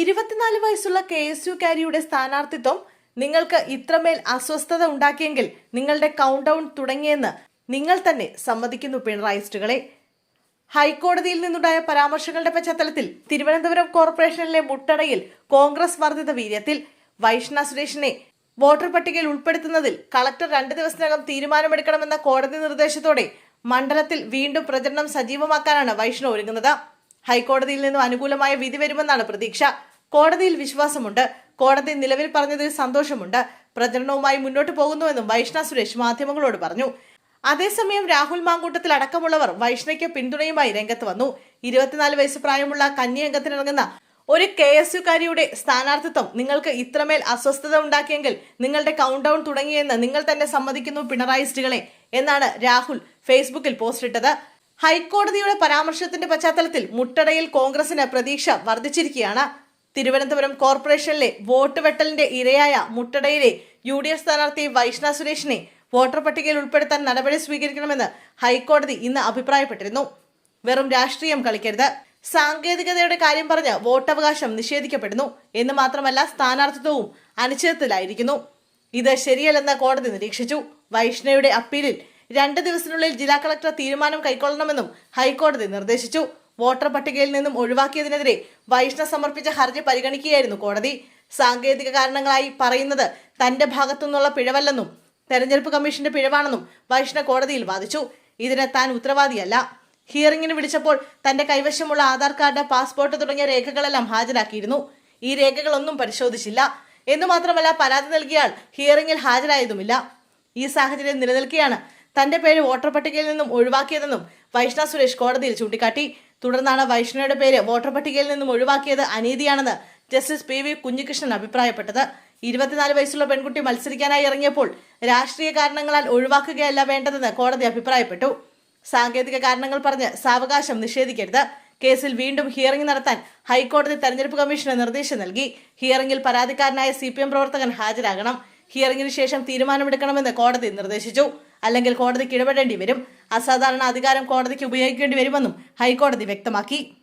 ഇരുപത്തിനാല് വയസ്സുള്ള K S യുക്കാരിയുടെ സ്ഥാനാർത്ഥിത്വം നിങ്ങൾക്ക് ഇത്രമേൽ അസ്വസ്ഥത ഉണ്ടാക്കിയെങ്കിൽ നിങ്ങളുടെ കൗണ്ട് ഡൗൺ തുടങ്ങിയെന്ന് നിങ്ങൾ തന്നെ സമ്മതിക്കുന്നു പിണറായിസ്റ്റുകളെ. ഹൈക്കോടതിയിൽ നിന്നുണ്ടായ പരാമർശങ്ങളുടെ പശ്ചാത്തലത്തിൽ തിരുവനന്തപുരം കോർപ്പറേഷനിലെ മുട്ടടയിൽ കോൺഗ്രസ് വർദ്ധിത വീര്യത്തിൽ വൈഷ്ണ സുരേഷിനെ വോട്ടർ പട്ടികയിൽ ഉൾപ്പെടുത്തുന്നതിൽ കളക്ടർ രണ്ട് ദിവസത്തിനകം തീരുമാനമെടുക്കണമെന്ന കോടതി നിർദ്ദേശത്തോടെ മണ്ഡലത്തിൽ വീണ്ടും പ്രചരണം സജീവമാക്കാനാണ് വൈഷ്ണ ഒരുങ്ങുന്നത്. ഹൈക്കോടതിയിൽ നിന്നും അനുകൂലമായ വിധി വരുമെന്നാണ് പ്രതീക്ഷ. കോടതിയിൽ വിശ്വാസമുണ്ട്. കോടതി നിലവിൽ പറഞ്ഞതിൽ സന്തോഷമുണ്ട്. പ്രചരണവുമായി മുന്നോട്ട് പോകുന്നുവെന്നും വൈഷ്ണ സുരേഷ് മാധ്യമങ്ങളോട് പറഞ്ഞു. അതേസമയം രാഹുൽ മാങ്കൂട്ടത്തിൽ അടക്കമുള്ളവർ വൈഷ്ണയ്ക്ക് പിന്തുണയുമായി രംഗത്ത് വന്നു. ഇരുപത്തിനാല് വയസ്സ് പ്രായമുള്ള കന്യാംഗത്തിനിറങ്ങുന്ന ഒരു കെ എസ് യുക്കാരിയുടെ സ്ഥാനാർത്ഥിത്വം നിങ്ങൾക്ക് ഇത്രമേൽ അസ്വസ്ഥത ഉണ്ടാക്കിയെങ്കിൽ നിങ്ങളുടെ കൗണ്ട് ഡൗൺ തുടങ്ങിയെന്ന് നിങ്ങൾ തന്നെ സമ്മതിക്കുന്നു പിണറായിസ്റ്റുകളെ എന്നാണ് രാഹുൽ ഫേസ്ബുക്കിൽ പോസ്റ്റിട്ടത്. ഹൈക്കോടതിയുടെ പരാമർശത്തിന്റെ പശ്ചാത്തലത്തിൽ മുട്ടടയിൽ കോൺഗ്രസിന് പ്രതീക്ഷ വർദ്ധിച്ചിരിക്കുകയാണ്. തിരുവനന്തപുരം കോർപ്പറേഷനിലെ വോട്ട് വെട്ടലിന്റെ ഇരയായ മുട്ടടയിലെ യു ഡി എഫ് സ്ഥാനാർത്ഥി വൈഷ്ണ സുരേഷിനെ വോട്ടർ പട്ടികയിൽ ഉൾപ്പെടുത്താൻ നടപടി സ്വീകരിക്കണമെന്ന് ഹൈക്കോടതി ഇന്ന് അഭിപ്രായപ്പെട്ടിരുന്നു. വെറും രാഷ്ട്രീയം കളിക്കരുത്. സാങ്കേതികതയുടെ കാര്യം പറഞ്ഞ് വോട്ടവകാശം നിഷേധിക്കപ്പെടുന്നു. എന്ന് മാത്രമല്ല സ്ഥാനാർത്ഥിത്വവും അനിശ്ചിതത്തിലായിരിക്കുന്നു. ഇത് ശരിയല്ലെന്ന് കോടതി നിരീക്ഷിച്ചു. വൈഷ്ണയുടെ അപ്പീലിൽ രണ്ട് ദിവസത്തിനുള്ളിൽ ജില്ലാ കളക്ടർ തീരുമാനം കൈക്കൊള്ളണമെന്നും ഹൈക്കോടതി നിർദ്ദേശിച്ചു. വോട്ടർ പട്ടികയിൽ നിന്നും ഒഴിവാക്കിയതിനെതിരെ വൈഷ്ണവ് സമർപ്പിച്ച ഹർജി പരിഗണിക്കുകയായിരുന്നു കോടതി. സാങ്കേതിക കാരണങ്ങളായി പറയുന്നത് തന്റെ ഭാഗത്തുനിന്നുള്ള പിഴവല്ലെന്നും തെരഞ്ഞെടുപ്പ് കമ്മീഷന്റെ പിഴവാണെന്നും വൈഷ്ണവ് കോടതിയിൽ വാദിച്ചു. ഇതിന് താൻ ഉത്തരവാദിയല്ല. ഹിയറിംഗിന് വിളിച്ചപ്പോൾ തന്റെ കൈവശമുള്ള ആധാർ കാർഡ് പാസ്പോർട്ട് തുടങ്ങിയ രേഖകളെല്ലാം ഹാജരാക്കിയിരുന്നു. ഈ രേഖകളൊന്നും പരിശോധിച്ചില്ല. എന്നു മാത്രമല്ല പരാതി നൽകിയാൽ ഹിയറിംഗിൽ ഹാജരായതുമില്ല. ഈ സാഹചര്യം നിലനിൽക്കെയാണ് തന്റെ പേര് വോട്ടർ പട്ടികയിൽ നിന്നും ഒഴിവാക്കിയതെന്നും വൈഷ്ണ സുരേഷ് കോടതിയിൽ ചൂണ്ടിക്കാട്ടി. തുടർന്നാണ് വൈഷ്ണയുടെ പേര് വോട്ടർ പട്ടികയിൽ നിന്നും ഒഴിവാക്കിയത് അനീതിയാണെന്ന് ജസ്റ്റിസ് പി വി കുഞ്ഞികൃഷ്ണൻ അഭിപ്രായപ്പെട്ടത്. ഇരുപത്തിനാല് വയസ്സുള്ള പെൺകുട്ടി മത്സരിക്കാനായി ഇറങ്ങിയപ്പോൾ രാഷ്ട്രീയ കാരണങ്ങളാൽ ഒഴിവാക്കുകയല്ല വേണ്ടതെന്ന് കോടതി അഭിപ്രായപ്പെട്ടു. സാങ്കേതിക കാരണങ്ങൾ പറഞ്ഞ് സാവകാശം നിഷേധിക്കരുത്. കേസിൽ വീണ്ടും ഹിയറിംഗ് നടത്താൻ ഹൈക്കോടതി തെരഞ്ഞെടുപ്പ് കമ്മീഷന് നിർദ്ദേശം നൽകി. ഹിയറിംഗിൽ പരാതിക്കാരനായ സി പ്രവർത്തകൻ ഹാജരാകണം. ഹിയറിംഗിന് ശേഷം തീരുമാനമെടുക്കണമെന്ന് കോടതി നിർദ്ദേശിച്ചു. അല്ലെങ്കിൽ കോടതിക്ക് ഇടപെടേണ്ടി വരും. അസാധാരണ അധികാരം കോടതിക്ക് ഉപയോഗിക്കേണ്ടി വരുമെന്നും ഹൈക്കോടതി വ്യക്തമാക്കി.